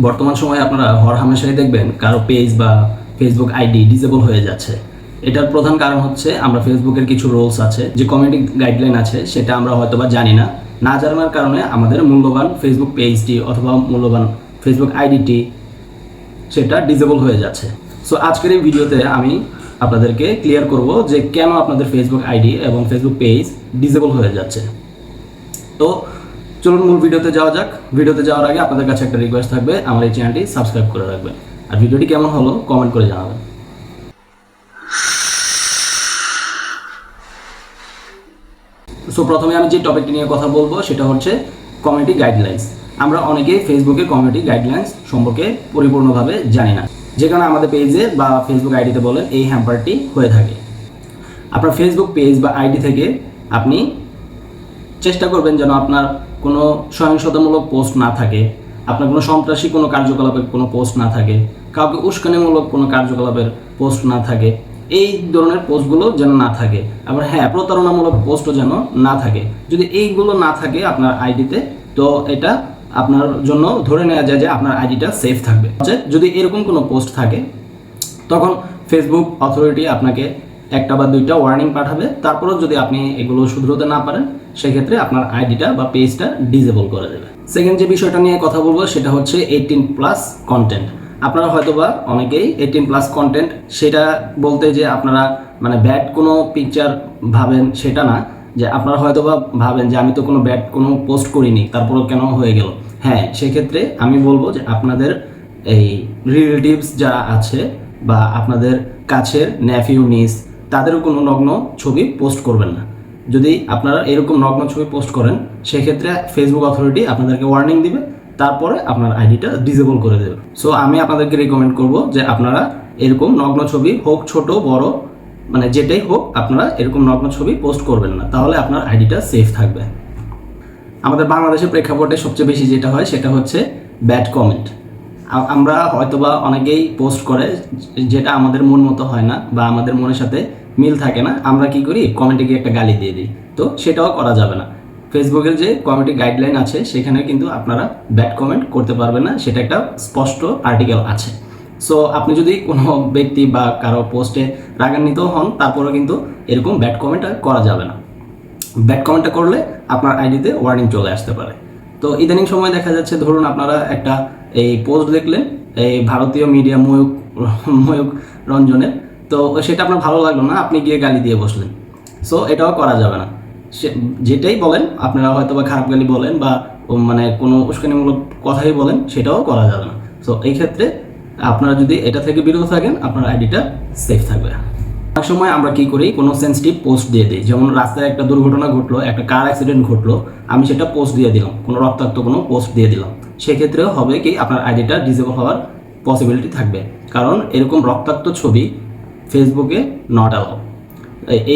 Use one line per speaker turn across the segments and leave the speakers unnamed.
বর্তমান সময়ে আপনারা হর হামেশাই দেখবেন কারও পেজ বা ফেসবুক আইডি ডিসেবল হয়ে যাচ্ছে। এটার প্রধান কারণ হচ্ছে আমরা ফেসবুকের কিছু রোলস আছে, যে কমিউনিটি গাইডলাইন আছে, সেটা আমরা হয়তো বা জানি না। না জানার কারণে আমাদের মূল্যবান ফেসবুক পেজটি অথবা মূল্যবান ফেসবুক আইডিটি সেটা ডিসেবল হয়ে যাচ্ছে। সো আজকের এই ভিডিওতে আমি আপনাদেরকে ক্লিয়ার করব যে কেন আপনাদের ফেসবুক আইডি এবং ফেসবুক পেজ ডিসেবল হয়ে যাচ্ছে। তো চলুন মূল ভিডিওতে যাওয়া যাক। ভিডিওতে যাওয়ার আগে আপনাদের কাছে একটা রিকোয়েস্ট থাকবে, আমার এই চ্যানেলটি সাবস্ক্রাইব করে রাখবেন। আর ভিডিওটি কেমন হলো কমেন্ট করে জানাবেন। সো প্রথমে আমি যে টপিকটি নিয়ে কথা বলব, সেটা হচ্ছে কমিউনিটি গাইডলাইন্স আমরা অনেকেই ফেসবুকে কমিউনিটি গাইডলাইন্স সম্পর্কে পরিপূর্ণভাবে জানি না। যে কারণে আমাদের পেজে বা ফেসবুক আইডিতে বলেন, এই হ্যাম্পারটি হয়ে থাকে। আপনার ফেসবুক পেজ বা আইডি থেকে আপনি চেষ্টা করবেন যেন আপনার কোনো সহিংসতামূলক পোস্ট না থাকে, আপনার কোনো সন্ত্রাসী কোনো কার্যকলাপের কোনো পোস্ট না থাকে, কাউকে উস্কানিমূলক কোনো কার্যকলাপের পোস্ট না থাকে, এই ধরনের পোস্টগুলো যেন না থাকে। আবার হ্যাঁ প্রতারণামূলক পোস্টও যেন না থাকে। যদি এইগুলো না থাকে আপনার আইডিতে তো এটা আপনার জন্য ধরে নেওয়া যায় যে আপনার আইডিটা সেফ থাকবে। যে যদি এরকম কোনো পোস্ট থাকে, তখন ফেসবুক অথরিটি আপনাকে একটা বা দুইটা ওয়ার্নিং পাঠাবে। তারপরেও যদি আপনি এগুলো শুধরোতে না পারেন, সেক্ষেত্রে আপনার আইডিটা বা পেজটা ডিজেবল করে দেবে। সেকেন্ড যে বিষয়টা নিয়ে কথা বলব, সেটা হচ্ছে এইটিন প্লাস কন্টেন্ট আপনারা হয়তোবা অনেকেই এইটিন প্লাস কন্টেন্ট সেটা বলতে যে আপনারা মানে ব্যাড কোনো পিকচার ভাবেন, সেটা না। যে আপনারা হয়তোবা ভাবেন যে আমি তো কোনো ব্যাড কোনো পোস্ট করিনি, তারপরেও কেন হয়ে গেল? হ্যাঁ সেক্ষেত্রে আমি বলব যে আপনাদের এই রিলেটিভস যারা আছে বা আপনাদের কাছের ন্যাফিউ নিস তাদেরও কোনো নগ্ন ছবি পোস্ট করবেন না। যদি আপনারা এরকম নগ্ন ছবি পোস্ট করেন, সেক্ষেত্রে ফেসবুক অথরিটি আপনাদেরকে ওয়ার্নিং দিবে, তারপরে আপনার আইডিটা ডিসেবল করে দেবে। সো আমি আপনাদেরকে রেকমেন্ড করব যে আপনারা এরকম নগ্ন ছবি, হোক ছোট, বড় মানে যেটাই হোক, আপনারা এরকম নগ্ন ছবি পোস্ট করবেন না। তাহলে আপনার আইডিটা সেফ থাকবে। আমাদের বাংলাদেশের প্রেক্ষাপটে সবচেয়ে বেশি যেটা হয়, সেটা হচ্ছে ব্যাড কমেন্ট আমরা হয়তোবা অনেকেই পোস্ট করে, যেটা আমাদের মন মতো হয় না, বা আমাদের মনের সাথে মিল থাকে না, আমরা কি করি? কমেন্টে গিয়ে একটা গালি দিয়ে দিই। তো সেটাও করা যাবে না। ফেসবুকের যে কমিটি গাইডলাইন আছে, সেখানে কিন্তু আপনারা ব্যাড কমেন্ট করতে পারবেন না, সেটা একটা স্পষ্ট আর্টিকেল আছে। সো আপনি যদি কোনো ব্যক্তি বা কারও পোস্টে রাগান্বিত হন, তারপরেও কিন্তু এরকম ব্যাড কমেন্ট করা যাবে না। ব্যাড কমেন্টটা করলে আপনার আইডিতে ওয়ার্নিং চলে আসতে পারে। তো ইদানিং সময় দেখা যাচ্ছে, ধরুন আপনারা একটা এই পোস্ট দেখলেন, এই ভারতীয় মিডিয়া ময়ূক ময়ূক রঞ্জনের তো সেটা আপনার ভালো লাগল না, আপনি গিয়ে গালি দিয়ে বসলেন। সো এটাও করা যাবে না। সে, যেটাই বলেন, আপনারা হয়তো বা খারাপ গালি বলেন বা মানে কোনো উস্কানিমূলক কথাই বলেন, সেটাও করা যাবে না। সো এই ক্ষেত্রে আপনারা যদি এটা থেকে বিরত থাকেন, আপনার আইডিটা সেফ থাকবে। অনেক সময় আমরা কি করি, কোনো সেন্সিটিভ পোস্ট দিয়ে দিই। যেমন রাস্তায় একটা দুর্ঘটনা ঘটলো, একটা কার অ্যাক্সিডেন্ট ঘটলো, আমি সেটা পোস্ট দিয়ে দিলাম, কোনো রক্তাক্ত কোনো পোস্ট দিয়ে দিলাম। সেক্ষেত্রেও হবে কি, আপনার আইডিটা ডিসেবল হওয়ার পসিবিলিটি থাকবে। কারণ এরকম রক্তাক্ত ছবি ফেসবুকে নট অ্যালাউ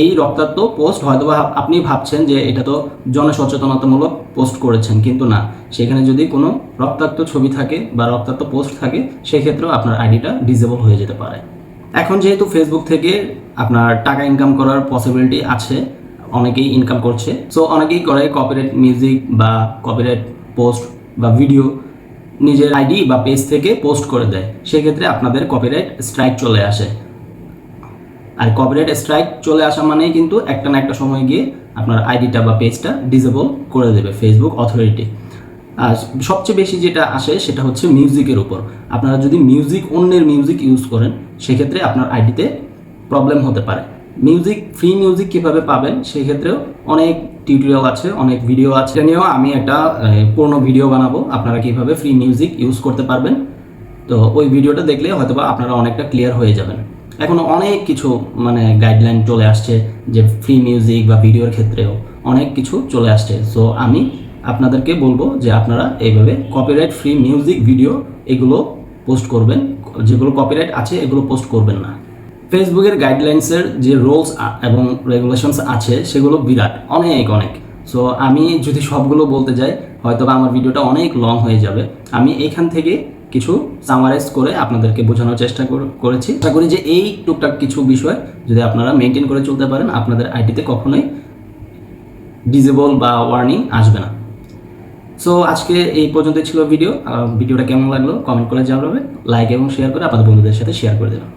এই রক্তাক্ত পোস্ট হয়তো বা আপনি ভাবছেন যে এটা তো জনসচেতনতামূলক পোস্ট করেছেন, কিন্তু না। সেখানে যদি কোনো রক্তাক্ত ছবি থাকে বা রক্তাক্ত পোস্ট থাকে, সেক্ষেত্রেও আপনার আইডিটা ডিসেবল হয়ে যেতে পারে। এখন যেহেতু ফেসবুক থেকে আপনার টাকা ইনকাম করার পসিবিলিটি আছে, অনেকেই ইনকাম করছে সো অনেকেই করে কপিরাইট মিউজিক বা কপিরাইট পোস্ট বা ভিডিও নিজের আইডি বা পেজ থেকে পোস্ট করে দেয়। সেক্ষেত্রে আপনাদের কপিরাইট স্ট্রাইক চলে আসে। আর কপিরাইট স্ট্রাইক চলে আসা মানেই কিন্তু একটা না একটা সময় গিয়ে আপনার আইডিটা বা পেজটা ডিসেবল করে দেবে ফেসবুক অথরিটি আর সবচেয়ে বেশি যেটা আসে সেটা হচ্ছে মিউজিকের উপর। আপনারা যদি মিউজিক অন্যের মিউজিক ইউজ করেন, সেক্ষেত্রে আপনার আইডিতে প্রবলেম হতে পারে। মিউজিক ফ্রি মিউজিক কীভাবে পাবেন, সেক্ষেত্রেও অনেক টিউটোরিয়াল আছে, অনেক ভিডিও আছে। নিয়েও আমি একটা পূর্ণ ভিডিও বানাবো। আপনারা কীভাবে ফ্রি মিউজিক ইউজ করতে পারবেন? তো ওই ভিডিওটা দেখলে হয়তোবা আপনারা অনেকটা ক্লিয়ার হয়ে যাবেন। এখন অনেক কিছু মানে গাইডলাইন চলে আসছে যে ফ্রি মিউজিক বা ভিডিওর ক্ষেত্রেও অনেক কিছু চলে আসছে। সো আমি আপনাদেরকে বলব যে আপনারা এইভাবে কপিরাইট ফ্রি মিউজিক ভিডিও এগুলো পোস্ট করবেন। যেগুলো কপিরাইট আছে, এগুলো পোস্ট করবেন না। ফেসবুকের গাইডলাইন্সের যে রুলস এবং রেগুলেশনস আছে, সেগুলো বিরাট, অনেক অনেক। সো আমি যদি সবগুলো বলতে যাই হয়তো আমার ভিডিওটা অনেক লং হয়ে যাবে। আমি এখান থেকে কিছু সামারাইজ করে আপনাদেরকে বোঝানোর চেষ্টা করেছি। আশা করি যে এই টুকটাক কিছু বিষয় যদি আপনারা মেনটেন করে চলতে পারেন, আপনাদের আইডিতে কখনোই ডিজেবল বা ওয়ার্নিং আসবে না। সো আজকে এই পর্যন্তই ছিল ভিডিও ভিডিওটা কেমন লাগল? কমেন্ট করে জানাবে। লাইক এবং শেয়ার করে আপনাদের বন্ধুদের সাথে শেয়ার করে দেবেন